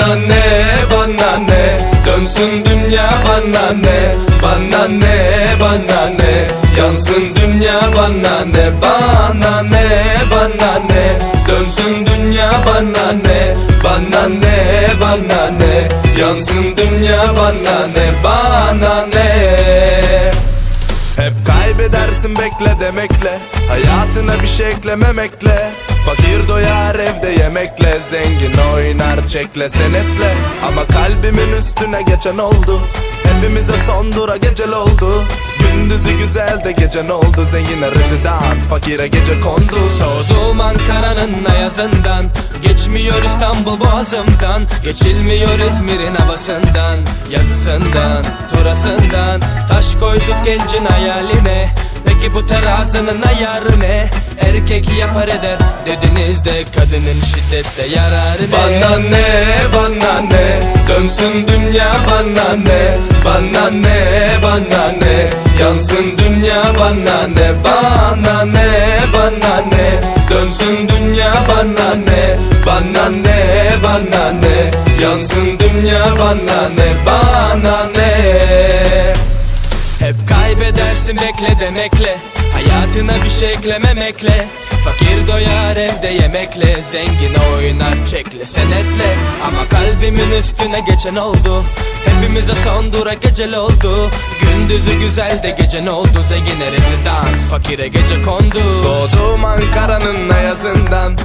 Bana ne bana ne? Dönsün dünya bana ne? Bana ne bana ne? Yansın dünya bana ne? Bana ne bana ne? Dönsün dünya bana ne? Bana ne bana ne? Yansın dünya bana ne? Bana ne? Hep kaybedersin bekle demekle. Hayatına bir şey eklememekle Fakir doyar evde yemekle Zengin oynar çekle senetle. Ama kalbimin üstüne geçen oldu Hepimize son dura gecel oldu. Gündüzü güzel de gece ne oldu? Zengine rezidans fakire gece kondu. Soğuduğum Ankara'nın ayazından Geçmiyor İstanbul boğazımdan. Geçilmiyor İzmir'in havasından Yazısından, turasından. Taş koyduk gencin hayaline Peki bu terazinin ayarı ne? Erkek yapar eder. Dediniz de Kadının şiddette yararı ne? Bana ne, bana ne? Dönsün dünya bana ne? Bana ne, bana ne? Yansın dünya bana ne? Bana ne, bana ne? Dönsün dünya bana ne? Bana ne, bana ne? Yansın dünya bana ne? Bana ne kaybedersin bekle demekle. Hayatına bir şey eklememekle. Fakir doyar evde yemekle. Zengin oynar çekle senetle. Ama kalbimin üstüne geçen oldu. Hepimize son dura gecel oldu. Gündüzü güzel de gece ne oldu? Zengine rezidans fakire gece kondu. Doğduğum Ankara'nın ayazından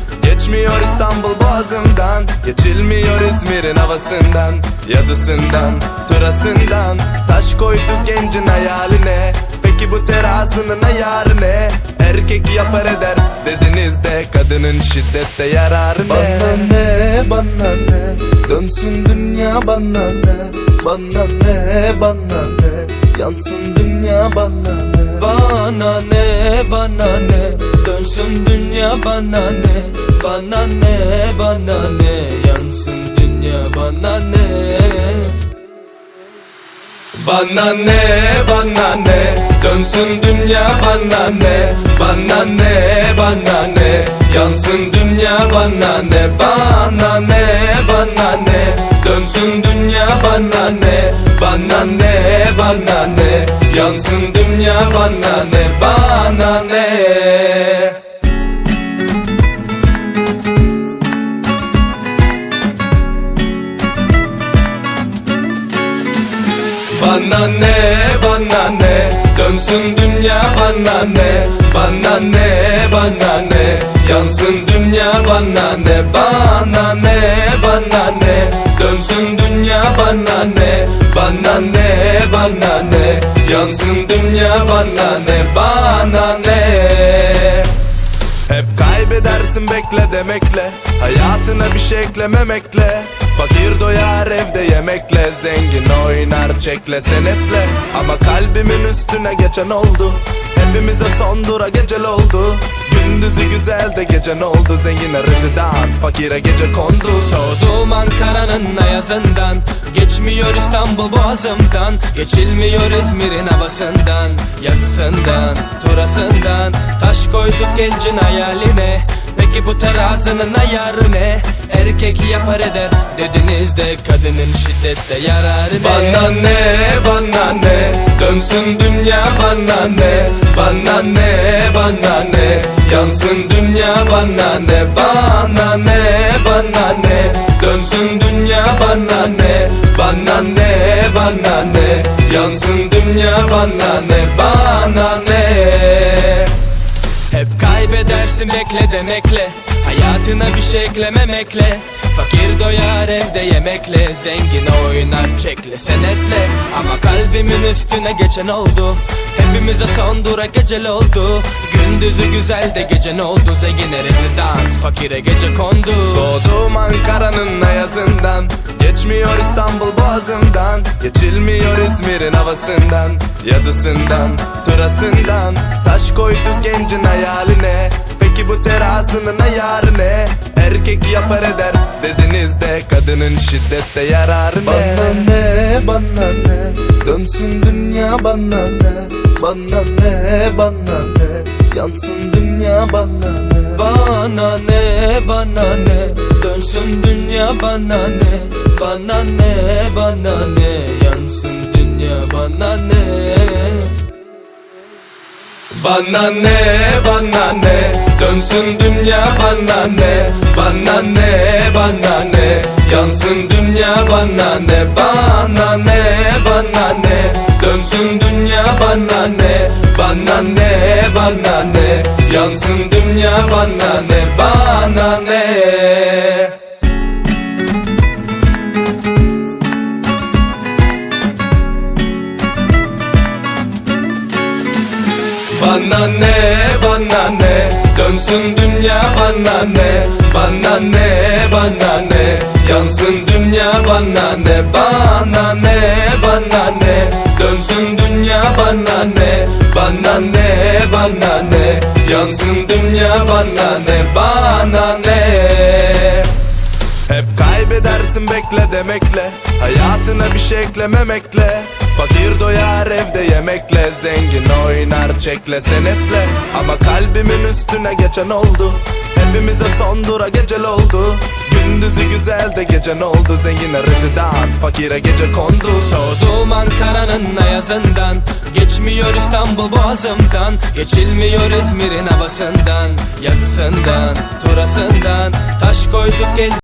Geçmiyor İstanbul boğazımdan. Geçilmiyor İzmir'in havasından Yazısından, turasından. Taş koyduk gencin hayaline. Peki bu terazinin ayarı ne? Erkek yapar eder dediniz de Kadının şiddette yararı ne? Bana ne bana ne? Dönsün dünya bana ne? Bana ne bana ne? Yansın dünya bana ne? Bana ne bana ne? Dönsün dünya bana ne Bana ne bana ne Yansın dünya bana ne bana ne bana ne Dönsün dünya bana ne Bana ne bana ne Yansın dünya bana ne Bana ne bana ne Dönsün dünya bana ne Bana ne bana ne Yansın dünya bana ne Bana ne Bana ne bana ne? Dönsün dünya bana ne? Bana ne bana ne? Yansın dünya bana ne? Bana ne bana ne? Dönsün dünya bana ne? Bana ne bana ne? Yansın dünya bana ne? Bana ne kaybedersin bekle demekle. Hayatına bir şey eklememekle. Fakir doyar evde yemekle. Zengin oynar çekle senetle. Ama kalbimin üstüne geçen oldu. Hepimize son dura gecel oldu. Gündüzü güzel de gece ne oldu? Zengine rezidans fakire gece kondu. Soğuduğum Ankara'nın ayazından Geçmiyor İstanbul boğazımdan. Geçilmiyor İzmir'in havasından Yazısından, turasından. Taş koyduk gencin hayaline Peki bu terazinin ayarı ne? Erkek yapar eder dediniz de Kadının şiddette yararı ne? Bana ne, bana ne? Dönsün dünya bana ne? Bana ne, bana ne? Yansın dünya bana ne? Bana ne, bana ne? Dönsün dünya bana ne? Bana ne, bana ne? Yansın dünya bana ne? Bana ne kaybedersin bekle demekle. Hayatına bir şey eklememekle. Fakir doyar evde yemekle. Zengin oynar çekle senetle. Ama kalbimin üstüne geçen oldu. Hepimize son dura gecel oldu. Gündüzü güzel de gece ne oldu? Zengine rezidans fakire gece kondu. Doğduğum Ankara'nın ayazından Geçmiyor İstanbul boğazımdan Geçilmiyor İzmir'in havasından Yazısından, turasından Taş koyduk gencin hayaline Peki bu terazinin ayarı ne? Erkek yapar eder dediniz de Kadının şiddette yararı ne? Bana ne bana ne? Dönsün dünya bana ne? Bana ne bana ne? Yansın dünya bana ne? Bana ne bana ne Dönsün dünya bana ne Bana ne bana ne Yansın dünya bana ne bana ne bana ne Dönsün dünya bana ne Bana ne bana ne Yansın dünya bana ne Bana ne bana ne Dönsün dünya bana ne Bana ne bana ne Yansın dünya bana ne Bana ne Dönsün dünya bana ne? Bana ne bana ne? Yansın dünya bana ne? Bana ne bana ne? Dönsün dünya bana ne? Bana ne bana ne? Yansın dünya bana ne? Bana ne? Hep kaybedersin bekle demekle. Hayatına bir şey eklememekle Fakir doyar evde yemekle Zengin oynar çekle senetle. Ama kalbimin üstüne geçen oldu. Hepimize son dura gecel oldu. Gündüzü güzel de gece ne oldu? Zengine rezidans fakire gece kondu. Soğuduğum Ankara'nın ayazından Geçmiyor İstanbul boğazımdan. Geçilmiyor İzmir'in havasından Yazısından, turasından. Taş koyduk genç